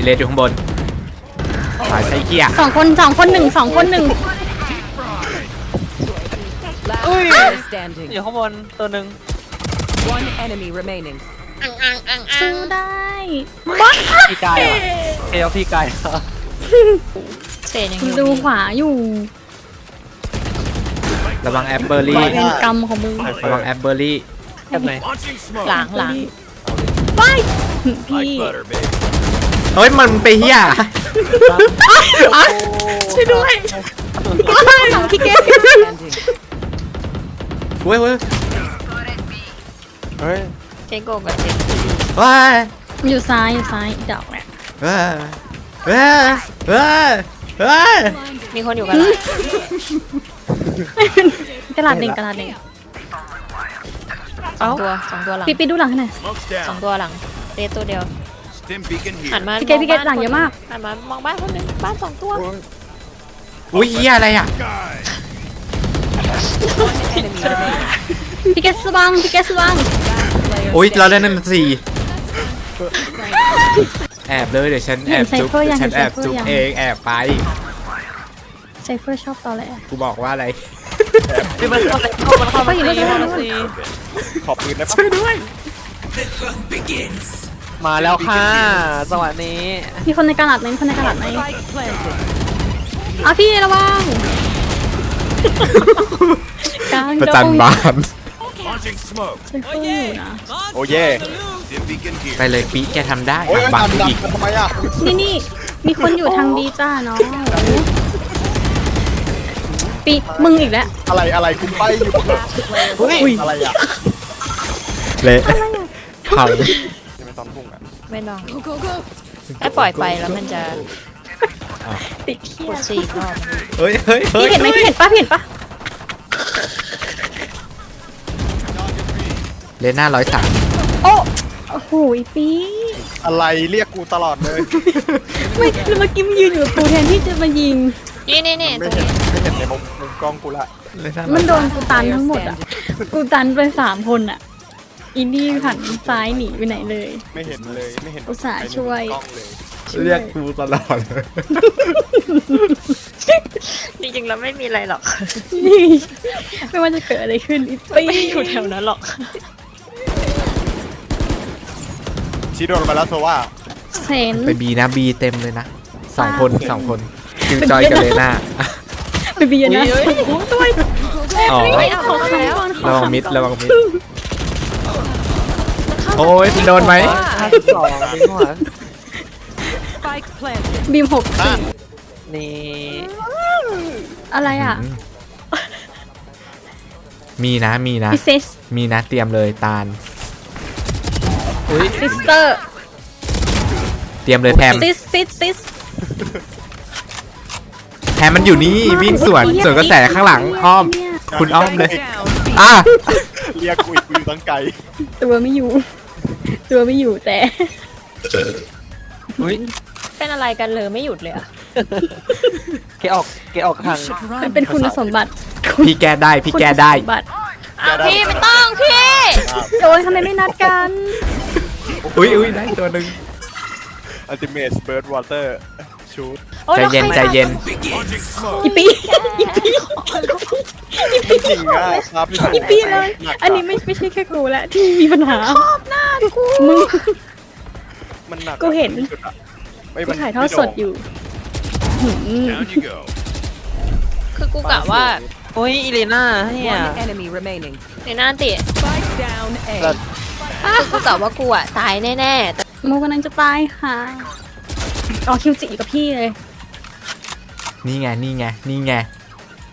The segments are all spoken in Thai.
อีเลสอยู่ข้างบนสายไซเกียสองคนสองคนหนึ่งสองคนหนึ่ง Last player standing. อยู่ข้างบนตัวหนึ่ง One enemy remaining. ซื้อได้บ้าพี่กายเหรอเอลพี่กายเหรอเศษยังอยู่ดูขวาอยู่ระวังแอปเบอร์รี่เวรกรรมของมึงระวังแอปเบอร์รี่แอบไหนหลังหลังไปพี่ เฮ้ยมันไปเฮียช่วยด้วยหลังพี่เกด Standing. เว้ยเว้ยเฮ้ยเจโก้กับเจเว้ยอยู่ซ้ายอยู่ซ้ายอีดอกแหละเว้ยเว้ยเว้ยเว้ยมีคนอยู่กันละกระดาษเด่งกระดาษเด่งสองตัวสองตัวหลังพี่ปีดูหลังให้หน่อยสองตัวหลังเรตัวเดียว Stim beacon หั here. นมาพี่เกดพี่เกดหลังเยอะมาก หันมามองบ้านคนหนึงบ้านสองตัว อุ้ยเฮียอะไรอะ Enemy remaining. พี่เกดสว่างพี่เกดสว่าง Player อุ้ยเราได้นั่นสี่แอบเลยเดี๋ยวฉันแอบจุ๊บเดี๋ยวฉันแอบจุ๊บเองแอบไป ไซเฟอร์ชอบตอแหลกูบอกว่าอะไรพี่มันเข้าเข้ามันเข้ามาซีเข้ามาซีขอบปืนได้ปะช่วยด้วย มาแล้วค่ะจังหวะนี้มีคนในกระดาษไหมมีคนในกระดาษไหม Spike planted. อะพี่ระวังกลางประจันบาน Launching smoke. ไซเฟอร์อยู่นะ โอ้เย่ Stim beacon ไป here. เลยปีแกทำได้โอ้ยบังดันดันอีกทำไมอะนี่นี่มีคนอยู่ทางบีจ้าน้องปีมึงอีกแล้ว อะไรอะไรกูไปอยู่เฮ้ยอะไรอะเละพังจะ ไม่ตอนพุ่งอะไม่ลองถ้าปล่อยไปแล้วมันจะติดเขี้กยดซีอีกรอบเฮ้ยเฮ้ยเฮ้พี่ยเห็นไหมพี่เห็นปะพี่เห็นปะเลน่าร้อยสามโอ้โอ้โหอีปีอะไรเรียกกูตลอดเลย ไม่แล้วเมื่อกี้มันยืนอยู่กับกูแทนที่จะมายิง นี่นี่นี่ตไม่รงเห็นนี้ไม่เห็นในมุมมุมกล้องกูละเลน่ามันโดนกูตันทั้งหมดอะ กูตันไปสามคนอะ อินดี้หันซ้ายหนีไปไหนเลย ไม่เห็นเลย ไม่เห็นอุตส่าห์ในมุมช่วย กล้องเลยเรียกกูตลอดเลยจริงๆแล้วไม่มีอะไรหรอกนี่ไม่ว่าจะเกิดอะไรขึ้นอีปีไม่อยู่แถวนั้นหรอก ชี้โดนไปแล้วโซว่าเซน ไปบีนะบีเต็มเลยนะสองคนสองคนคิวจอยกับเลน่าไปเบียร์นะโอ้ตัวอ๋อไม่เอาเขาแล้ว ระวังมิดระวังมิด โอ้ยโดนไหมห้าสิบสองนี่หัว Spike planted. บีมหกสี่นี่อะไรอะอืมมีนะมีนะ พิเซสมีนะเตรียมเลยตาล ซิสเตอร์เตรียมเลยแพมซิสซิสซิสแพมมันอยู่นี่วิ่งสวนสวนกระแสข้างหลังอ้อม คุณอ้อมเลย Down. อะเรียกกูอีกกูอยู่ตั้งไกลตัวไม่อยู่ ตัวไม่อยู่แต่ อุ้ยเป็นอะไรกันเลยไม่หยุดเลยอะเกออกเกออกทางมันเป็นคุณสมบัติพี่แก้ได้พี่แก้ได้ คุณสมบัติอ้าวพี่ไม่ต้องพี่โอ้ยทำไมไม่นัดกัน อุ้ยอุ้ยได้ตัวหนึ่งอัลติเมทเบิร์ดวอเตอร์ชูดโอ้ใจเย็นใจเย็นอีปีอีปีไม่จริงอะครับพี่อีปีเลย อันนี้ไม่ไม่ใช่แค่กูแหละที่มีปัญหาชอบหน้ากูมึงมันหนักกูเห็นสุดอะไม่กูมันถ่ายทอดสดอยู่หืม Down you go คือกูกะว่าโอ้ยอีเลน่าเนี่ย One enemy remaining. ในหน้าติ Spike down A. คือกูกะว่ากูอะตายแน่ๆแต่โมกำลังจะตายค่ะอ๋อคิวจิอยู่กับพี่เลย นี่ไง นี่ไง นี่ไง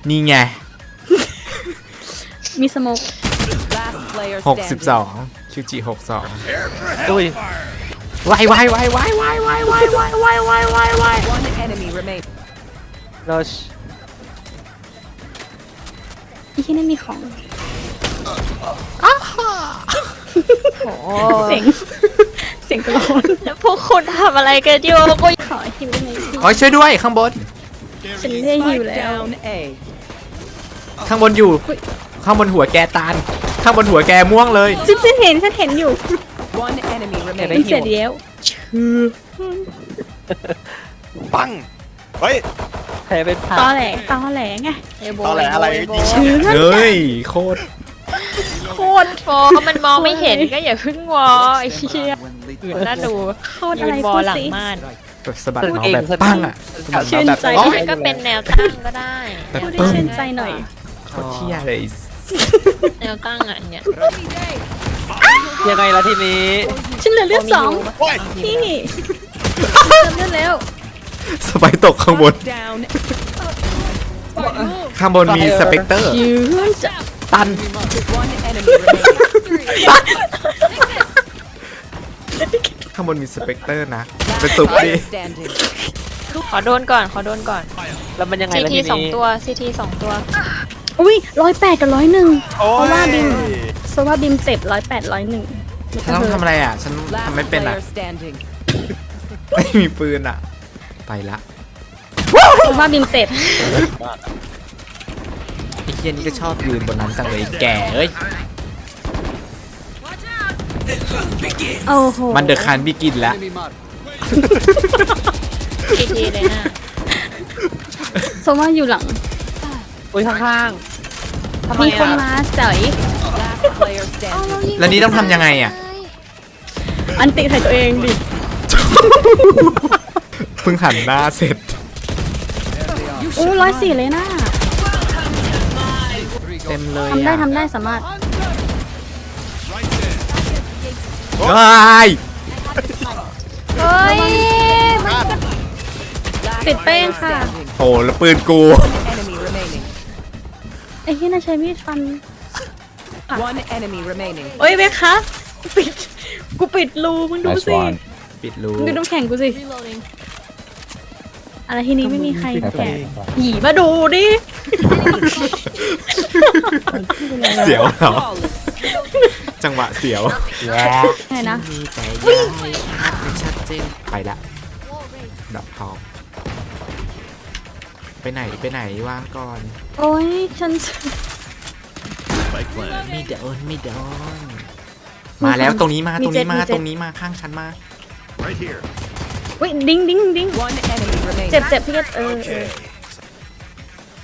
นี่ไงมีสโมก Last player หกสิบส standing. องคิวจิหกสองอุ้ยวายวายวายวายวายวายวายวายวายวายวายวาย One enemy remaining. โรชอีที่นั่นมีของโอ้เสียงเสียงกระโดนแล้วพวกคุณทำอะไรกันอยู่กูขอฮิวได้ไหมโอ้ยช่วยด้วยข้างบน ฉันได้ฮิว Spike แล้ว down A. ข้างบนอยู่ ข้างบนหัวแกตาล ข้างบนหัวแกม่วงเลย ฉันฉันเห็นฉันเห็นอยู่ One enemy เป็น remaining. เสร็จแล้วชื่อปัง เฮ้ยใครเป็นตผ่าอแหลตอแหลไงเอโบตอแหลอะไรเอโบจริงชื้นเฮ้ย โคตร โคตรโฟมันมองไม่เห็นก็อย่าเพึ่งวอไอ้เหี้ยอื่นน่าดูโคตรยือะไรนวอพูดหลังสิม่านแบบ สะบัดเมาส์แบบปั้งอะสะบัดชื่เมาส์นแบบใจอ๋อมันก็เป็นแนวตั้งก็ได้แบบพูดปึ้ให้งชื่นใจหน่อย โคตรเที่ยเลยแนวตั้งอะเนี่ยยังไงล่ะทีนี้ฉันเหลือเลือดสองโอ้ยพี่เติมเลือดแล้วสไปร์ตกข้างบน Down. ข้างบนมีสเปกเตอร์ยืนจะตัน One enemy remaining. ข้างบนมีสเปกเตอร์นะ เป็นตุบดิ Player standing. ขอโดนก่อน ขอโดนก่อน แล้วมันยังไงซีล่ะทีทีสองนี้ตัวซีทีสองตัว อุ้ยร้อยแปดกับร้อยหนึ่งโอ้เพราะว่าบิยนโซว่าบิมเจ็บร้อยแปดร้อยหนึ่งฉันต้องทำอะไรอะ ฉัน Last ทำไม่เป็นอะ player standing. ไม่มีปืนอะ ไปละโซว่าบิมเจ็บไอ้เฮียนี่ก็ชอบยืนบนนั้นจังเลยแก่เอ้ย โอ้โหมันเดอะคันบิกินแล้วซี ทีเลยนะโซว่าอยู่หลัง อุ้ยข้างๆทำไมมีคนอะมาเจ๋ย Last player standing. แล้วนี่ต้องทำยังไงอะอันติใส่ตัวเองดิ เพิ่งหันหน้าเสร็จอู้ร้อยสี่เลยนะเต็มเลยทำได้อะทำได้สามารถว้าย เฮ้ย Last ติดแป้ง player ค่ะ standing. โหแล้วปืนกู Enemy remaining. ไอ้ที่น่าใช้มีดฟัน One enemy remaining. เอ้ยเบคคะกูปิด กูปิดรูมึงดูสิปิดรูมึงดูน้ำแข็งกูสิ อะไรที่นี้ไม่มีใครแกะหยีมาดูดิ เสียวเหรอ Flawless. จังหวะเสียวไงนะ มีแต่ยายชัดไม่ชัดเจนไปละดับทองไปไหนไปไหนวางก่อน โอ้ยฉันไม่โดนไม่โดนมาแล้วตรงนี้มามีตรงเจ็นี้ดมามีเจ็ด ตรงนี้มาข้างฉันมาอุ้ยดิ้งดิ้งดิ้ง One enemy remaining. เจ็บเจ็บพี่เกดเออเออ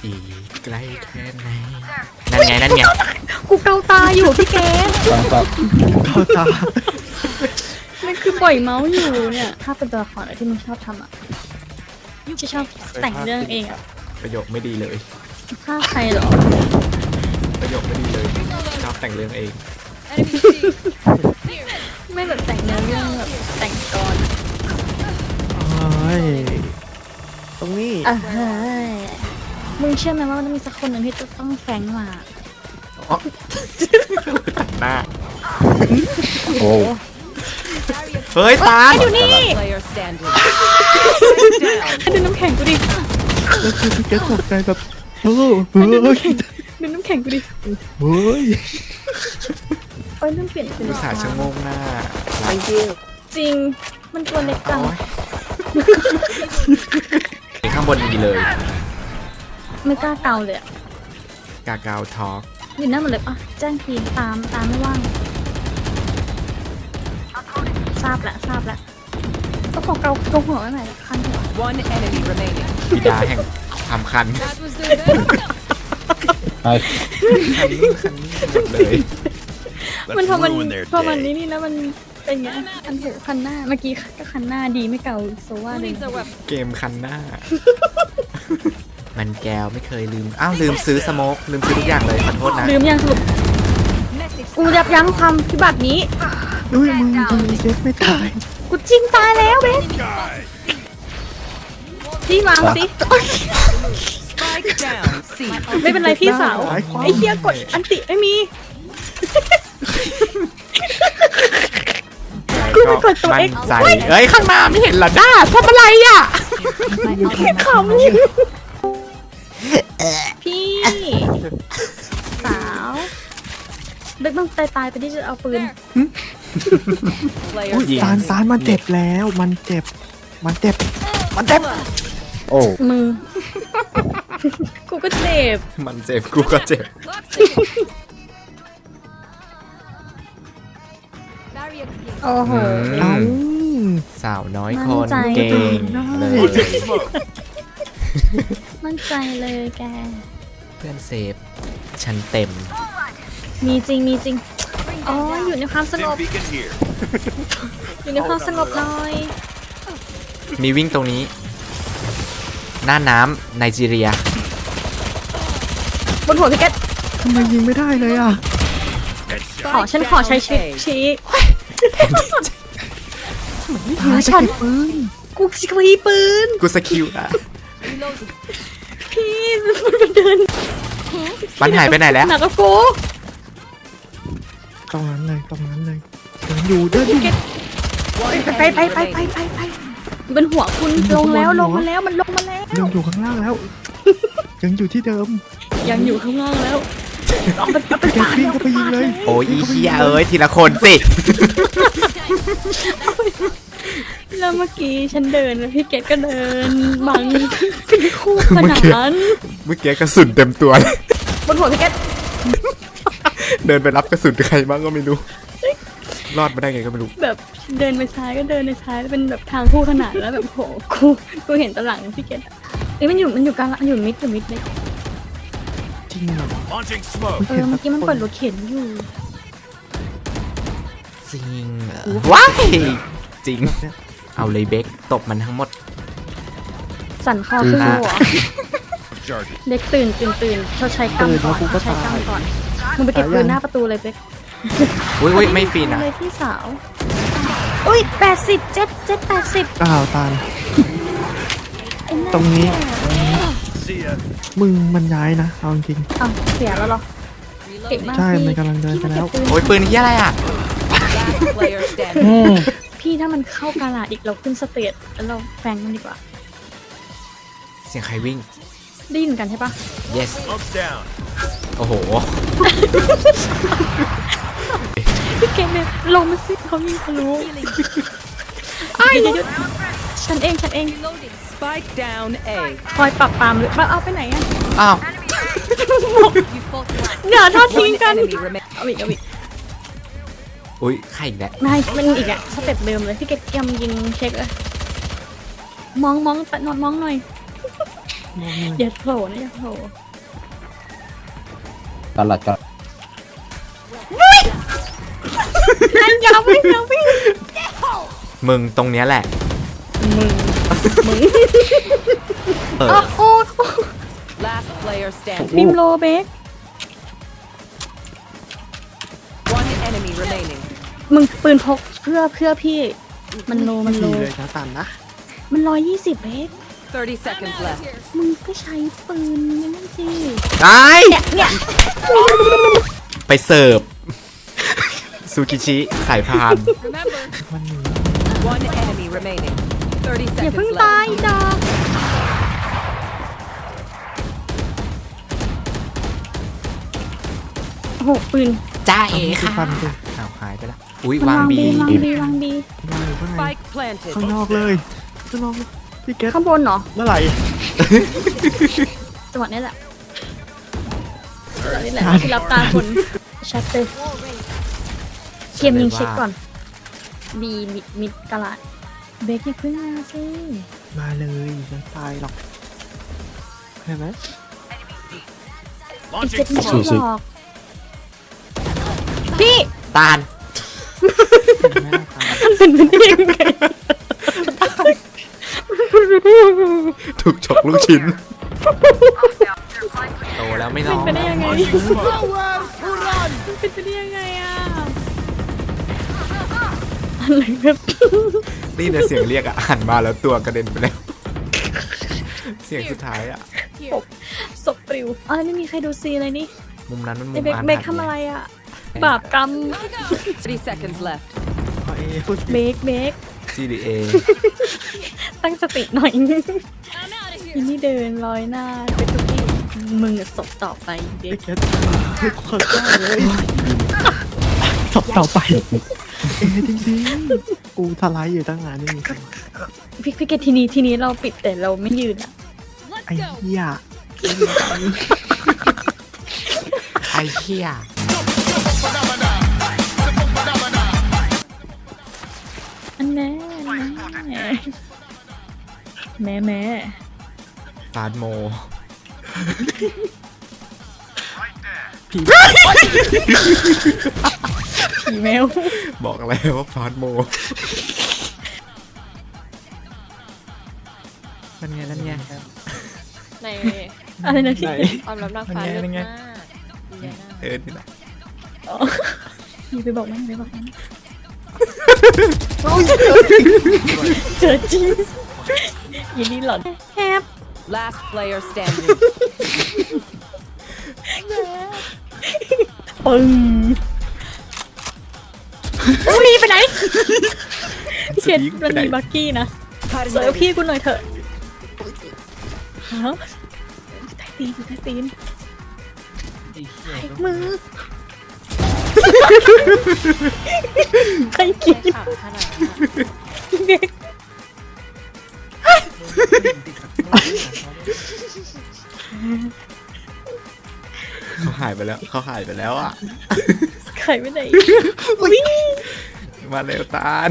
อีกไกลแค่ไหนนั่นไงนั่นไง กูเกาตาอยู่พี่เกดมันคือปล่อยเมาส์อยู่เนี่ย ถ้าเป็นตัวละครอะไรที่มึงชอบทำอะที่ชอบแต่งเรื่องเองอะ ประโยคไม่ดีเลยฆ่าใครเหรอ ประโยคไม่ดีเลยชอบแต่งเรื่องเอง ไม่แบบแต่งเนื้อเรื่องแบบแต่งกรตรงนี้เออเฮ้ยมึงเชื่อไหมว่ามันต้องมีสักคนหนึ่งที่จะต้องแฟงมา ตัดหน้าเฮ้ยตาลอยู่นี่ Player standing. ดูน้ำแข็งกูดิแกตกใจแบบโอ้โหดูน้ำแข็งดูน้ำแข็งกูดิเฮ้ยโอ้ยเริ่มเปลี่ยนเป็นผู้สาห์ชะโงงหน้าจริง มันตัวเล็กจังข้างบนมีเลย ไม่กล้าเกาเลยอะกาเกาทอล์ก อยู่หน้าหมดเลยปะแจ้งทีมตามตามไม่ว่าง ทราบแล้วทราบแล้วก็ขอเกาเกาหัวไว้หน่อยละคันหัว One enemy remaining. บิดาแห่งทำคันคันนี้คันนี้หมดเลย มันพอมันพอมันนี่นี่แล้วมันเป็นไงคันหูคันหน้าเมื่อกี้ก็คันหน้าดีไม่เกาโซว่าเลยเกมคันหน้า มันแก้วไม่เคยลืม อ้าว ลืมซื้อสโมกลืมซื้อทุกอย่างเลยขอโทษนะลืมยังสรุปกูยับยั้งความพิบัตินี้อุ้ยมึงทำไมเจ็บไม่ตาย กูจริงตายแล้วเบสพี่วางสิ Spike down. C. ไม่เป็นไรพี่สาว ไอ้เฮียกดอันติไม่มีกูไปกดตัวมั่ X นใจเอ้ยข้างหน้าไม่เห็นเหรอด้าทำอะไรอะขำ ต้องตายตายๆไปที่จะเอาปืน Player อุ้ย standing. ตานตานมันเจ็บแล้วมันเจ็บ มันเจ็บ มันเจ็บ โอ้มือกูก็เจ็บมันเจ็บกูก็เจ็บโอ้โหอืมสาวน้อยคมั่นนใจเก่งได้เลยมั่นใจเลยแก เพื่อนเซฟ ฉันเต็ม มีจริงมีจริง อ๋อ อยู่ในความสงบ beacon here อยู่ในความสงบหน่อย มีวิ่งตรงนี้ หน้าน้ำไนจีเรียบนหัวพี่แกทำไมยิงไม่ได้เลยอะ ขอฉันขอใช้ชีวิตชี้ตายจะเก็บปืนกูสกีปืน กูสกิลอะพี่มันเดินปันหายไปไหนแล้ว หนักกว่ากู ตรงนั้นเลยตรงนั้นเลยเดินอยู่เดินอยู่ไปไปไปไปไปไปบนหัวคุณลงแล้วลงมาแล้วมันลงมาแล้วยังอยู่ข้างล่างแล้ว ยังอยู่ที่เดิมยังอยู่ข้างล่างแล้วเอาไปเอาไปแกวิ่งเข้าไปยิงเลย โอ้ยอีเฮียเอ้ยทีละคนสิแล้วเมื่อกี้ฉันเดินแล้วพี่เกดก็เดินบังเป็นคู่ขนาดนั้นเมื่อกี้กระสุนเต็มตัวเลยบนหัวพี่เกด เดินไปรับกระสุนใครบ้างก็ไม่รู้ รอดมาได้ไงก็ไม่รู้ แบบเดินไปซ้ายก็เดินไปซ้ายเป็นแบบทางคู่ขนาดแล้วแบบโหกูกูเห็นตะหลังพี่เกดอะเอ้ยมันอยู่มันอยู่กลางมันอยู่มิดอยู่มิดเลยจริงเหรอ launching smoke เออเมื่อกี้มันเปิดรถเข็นอยู่จริงเหรอว้ายจริง เอาเลยเบคตบมันทั้งหมด สั่นคอขึ้นหัว charges เด็กตื่นตื่นตื่นชดใช้กรรมก่อนชดใช้กรรมก่อน มึงไปเก็บปืนหน้าประตูเลยเป๊กอุ้ยอุ้ยไม่ฟรีนะเลยพี่สาว อุ้ยแปดสิบเจ็ดเจ็ดแปดสิบอ้าวตายตรงนี้ see ya มึงมันย้ายนะเอาจริงอ้าวเสียแล้วเหรอเก่งมากใช่พี่มันกำลังเดินไปแล้วพี่มาเก็บปืนโอ้ยปืนเฮียอะไรอะ Last player standing. พี่ถ้ามันเข้ากาลาดอีกเราขึ้นสเตจแล้วเราแฟงมันดีกว่า เสียงใครวิ่งได้ยินกันใช่ปะ yes smoke's down โอ้โห พี่เก่งเนี่ยลงมาสิเขามีทะลุไอ้หยุดหยุดฉันเองฉันเอง Spike down A. คอยปรับปรามหรือเอาไปไหนอะอ้าวอย่าทอดทิ้ง One กัน enemy remaining. เอาอีกเอาอีกอุ้ยใครอีกแล้วนายมันอีกอะสเต็ปเดิมเลยพี่เกดยำยิงเช็คเลยมองมองตัดนอนมองหน่อยอย่าโผล่นะอย่าโผล่ ตลอดก็นั่นอย่าวิ่งอย่าวิ่งมึงตรงเนี้ยแหละ มึงมึงเอออ๋อโอ้ Last player standing. บิมโลเบก One enemy remaining. มึงปืนพกเพื่อเพื่อพี่ มันโลมันโลดีเลยนะตันนะ มันร้อยยี่สิบเบก 30 seconds left. มึงก็ใช้ปืนนั่นสิไอ้เนี่ยไปเสิร์ฟซูกิชิสายพานมันหนี One enemy remaining. 30อย่า seconds เพิ่ง left. ตายดอกโอ้โหปืนจ้าเอคือค่ะฟันดิอ้าวหายไปละอุ้ยมันวางบี วางบีวางบีได้อยู่ข้างใน Spike planted. ข้างนอกเลยข้างนอกเลย พี่เกตข้างบนเหรอเมื่อไหร่จังหวะนี้แหละจังหวะนี้แหละที่รับตาคนชัดเลยเกมยิงเช็คก่อนบีมิดมิดกะลาดเบคอย่าเพิ่งมาสิมาเลยยังตายหรอกเห็นไหมไอ้เจ็ launching ดไม่ smoke ใช่หรอกพี่ตาลเห็นไหมล่ะตายมันเป็นไปได้ยังไง ถูกฉกลูกชิ้น โตแล้วไม่ร้องเป็นไปได้ยังไง launching smoke มันเป็นไปได้ยังไงอะอะไรแบบนี่เนี่ยเสียงเรียกอะหันมาแล้วตัวกระเด็นไปแล้ว เสียงสุดท้ายอะศพปลิวอ๋อไม่มีใครดูซีเลยนี่มุมนั้นมันมุไอ้มเบคอาเบถรครพ์ทำอะไรอะ บาปกรรม30 seconds left. ขอเอพูดเบคเบค CDA ตั้งสติหน่อยอีนี่เดินลอยหน้าไปทุกที่มึงอะศพต่อไปเบพี่คเกตไม่คนกล้าเลยศพต่อไป เอจริงๆกูทลายอยู่ตั้งนานนี่พี่พี่เกตทีนี้ทีนี้เราปิดแต่เราไม่ยืนอะไอ้เหี้ยไอ้เหี้ยอันแน่อันแม่แม่ฟาดโมผีแมวบอกแล้วว่าฟาดโมนั่นไงนั่นไงในอะไรนะพี่ไหนความลับนางฟ้านั่เลินศไงมากเดียน่าเออนี่แหละอ๋อพี่ไปบอกมันไปบอกมันเจอจริง ยินดีหลอนแฮป Last player standing. ปึ้งมีไปไหนพี่เชดมันมีบักกี้นะเสิร์ฟพี่กูหน่อยเถอะฮะใต้ตีนอยู่ใต้ตีนมือใครกินขำขนาดนั้นอะเด็ก เขาหายไปแล้ว เขาหายไปแล้วอะใครไม่ไหนมาเร็วตาล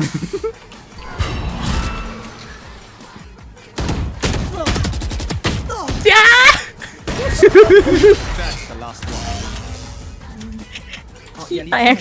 แตก